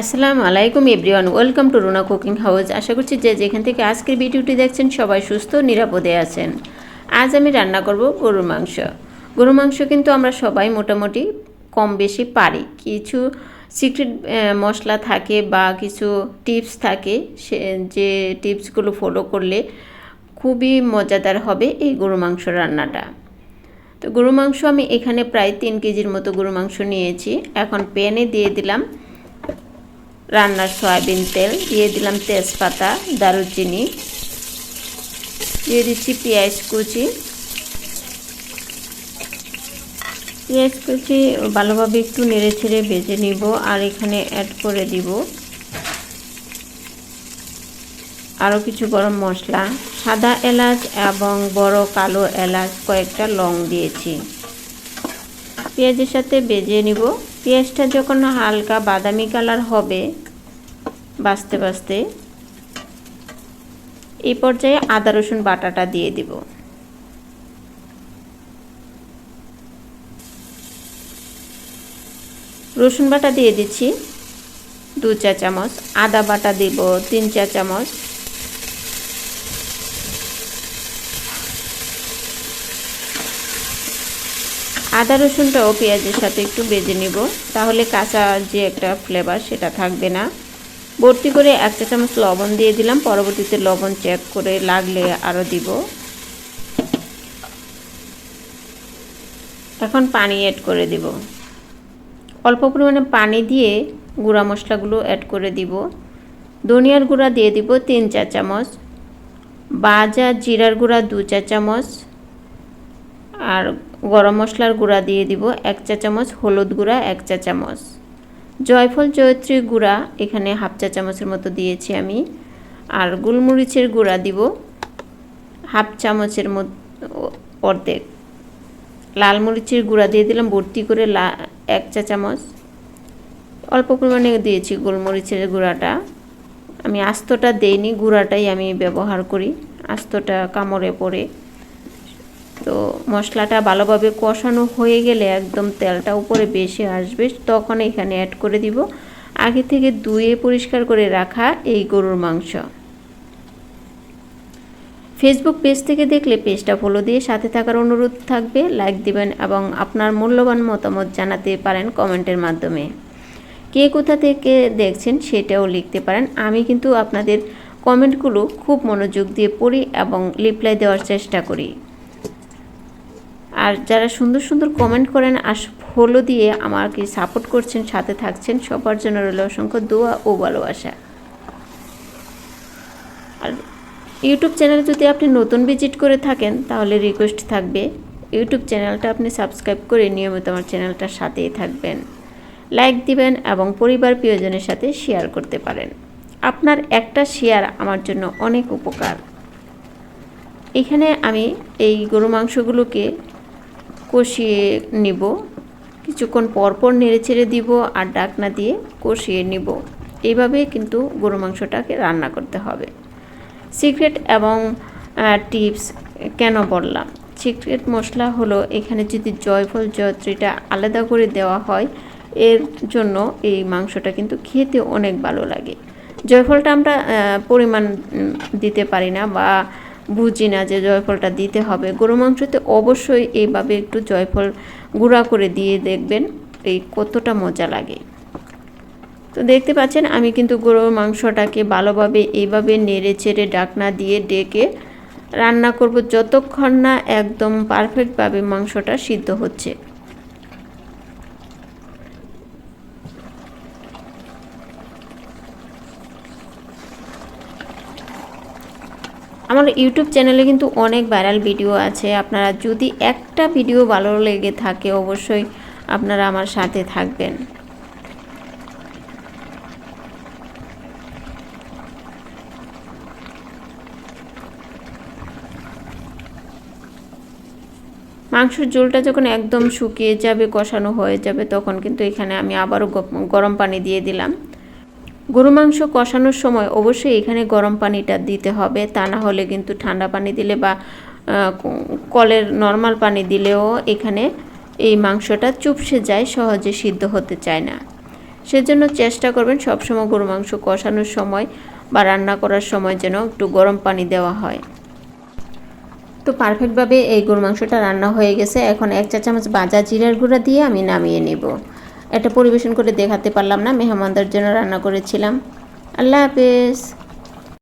আসসালামু আলাইকুম everyone, welcome to Runa cooking house. আশা করছি যে যেখান থেকে আজকের ভিডিওটি দেখছেন সবাই সুস্থ, নিরাপদে আছেন। আজ আমি রান্না করব গরুর মাংস। গরুর মাংস কিন্তু আমরা সবাই মোটামুটি কম বেশি পারি। কিছু সিক্রেট মশলা থাকে বা কিছু টিপস থাকে, সে, যে টিপসগুলো ফলো করলে খুবই মজাদার হবে এই গরু মাংস রান্নাটা। তো গরু মাংস আমি এখানে প্রায় তিন কেজির মতো গরু মাংস নিয়েছি। এখন প্যানে দিয়ে দিলাম। রান্নার সয়াবিন তেল, দিয়ে দিলাম তেজপাতা, দারুচিনি, দিয়ে দিচ্ছি পেঁয়াজ কুচি। পেঁয়াজ কুচি ভালোভাবে একটু নেড়ে ছেড়ে ভেজে নিব আর এখানে অ্যাড করে দিব আরও কিছু গরম মশলা, সাদা এলাচ এবং বড় কালো এলাচ, কয়েকটা লং দিয়েছি। পেঁয়াজের সাথে বেজে নিব। পেঁয়াজটা যখন হালকা বাদামি কালার হবে বাছতে বাছতে এই পর্যায়ে আদা, রসুন বাটাটা দিয়ে দিব। রসুন বাটা দিয়ে দিচ্ছি দু চা চামচ, আদা বাটা দিব তিন চা চামচ আদা রসুনটাও পেঁয়াজের সাথে একটু বেজে নিব। তাহলে কাঁচা যে একটা ফ্লেভার সেটা থাকবে না। ভর্তি করে এক চা চামচ লবণ দিয়ে দিলাম। পরবর্তীতে লবণ চেক করে লাগলে আরও দিব। এখন পানি অ্যাড করে দিব। অল্প পরিমাণে পানি দিয়ে গুঁড়া মশলাগুলো অ্যাড করে দিব। ধনিয়ার গুঁড়া দিয়ে দিব তিন চা চামচ। বাজা, জিরার গুঁড়া দু চা চামচ। আর গরম মশলার গুঁড়া দিয়ে দিব এক চা চামচ, হলুদ গুঁড়া এক চা চামচ। জয়ফল জয়ত্রী গুঁড়া এখানে হাফ চা চামচের মতো দিয়েছি আমি। আর গোলমরিচের গুঁড়া দিব হাফ চামচের মতো অর্ধেক। লাল মরিচের গুঁড়া দিয়ে দিলাম, ভর্তি করে লা এক চা চামচ। অল্প পরিমাণে দিয়েছি গোলমরিচের গুঁড়াটা। আমি আস্তটা দেইনি, গুঁড়াটাই আমি ব্যবহার করি। আস্তটা কামড়ে পড়ে। তো মশলাটা ভালোভাবে কষানো হয়ে গেলে একদম তেলটা উপরে বেশি আসবে, তখন এখানে অ্যাড করে দিব আগে থেকে ধুয়ে পরিষ্কার করে রাখা এই গরুর মাংস। ফেসবুক পেজ থেকে দেখলে পেজটা ফলো দিয়ে সাথে থাকার অনুরোধ থাকবে লাইক দিবেন এবং আপনার মূল্যবান মতামত জানাতে পারেন কমেন্টের মাধ্যমে। কে কোথা থেকে দেখছেন সেটাও লিখতে পারেন, আমি কিন্তু আপনাদের কমেন্টগুলো খুব মনোযোগ দিয়ে পড়ি এবং রিপ্লাই দেওয়ার চেষ্টা করি। আর যারা সুন্দর সুন্দর কমেন্ট করেন, আর ফলো দিয়ে আমাকে সাপোর্ট করছেন, সাথে থাকছেন, সবার জন্য রইল অসংখ্য দোয়া ও ভালোবাসা। আর ইউটিউব চ্যানেল যদি আপনি নতুন ভিজিট করে থাকেন, তাহলে রিকোয়েস্ট থাকবে ইউটিউব চ্যানেলটা আপনি সাবস্ক্রাইব করে নিয়মিত আমার চ্যানেলটার সাথেই থাকবেন। লাইক দিবেন এবং পরিবার প্রিয়জনের সাথে শেয়ার করতে পারেন। আপনার একটা শেয়ার আমার জন্য অনেক উপকার। এখানে আমি এই গরু মাংসগুলোকে কষিয়ে নিব। কিছুক্ষণ পরপর নেড়ে ছেড়ে দিব আর ডাকনা দিয়ে কষিয়ে নিব। এইভাবে কিন্তু গরু মাংসটাকে রান্না করতে হবে। সিক্রেট এবং টিপস কেন বললাম? সিক্রেট মশলা হলো এখানে যদি জয়ফল, জয়ত্রীটা আলাদা করে দেওয়া হয়, এর জন্য এই মাংসটা কিন্তু খেতে অনেক ভালো লাগে। জয়ফলটা আমরা পরিমাণ দিতে পারি না বা বুঝি না যে জয়ফলটা দিতে হবে। গরু মাংসতে অবশ্যই এইভাবে একটু জয়ফল গুঁড়া করে দিয়ে দেখবেন এই কতটা মজা লাগে। তো দেখতে পাচ্ছেন, আমি কিন্তু গরুর মাংসটাকে ভালোভাবে এইভাবে নেড়ে চেড়ে ডাকনা দিয়ে ডেকে রান্না করব যতক্ষণ না একদম পারফেক্টভাবে মাংসটা সিদ্ধ হচ্ছে। আমার ইউটিউব চ্যানেলে কিন্তু অনেক ভাইরাল ভিডিও আছে। আপনারা যদি একটা ভিডিও ভালো লেগে থাকে, অবশ্যই আপনারা আমার সাথে থাকবেন। মাংসের ঝোলটা যখন একদম শুকিয়ে যাবে, কষানো হয়ে যাবে, তখন কিন্তু এখানে আমি আবারও গরম পানি দিয়ে দিলাম। গরু মাংস কষানোর সময় অবশ্যই এখানে গরম পানিটা দিতে হবে। তা না হলে কিন্তু ঠান্ডা পানি দিলে বা কলের নর্মাল পানি দিলেও এখানে এই মাংসটা চুপসে যায়, সহজে সিদ্ধ হতে চায় না। সেজন্য চেষ্টা করবেন সবসময় গরু মাংস কষানোর সময় বা রান্না করার সময় যেন একটু গরম পানি দেওয়া হয়। তো পারফেক্টভাবে এই গরু মাংসটা রান্না হয়ে গেছে। এখন এক চা চামচ বাজা জিরার গুঁড়া দিয়ে আমি নামিয়ে নেব। এটা পরিবেশন করে দেখাতে পারলাম না। মেহমানদের জন্য রান্না করেছিলাম। আল্লাহ হাফেজ।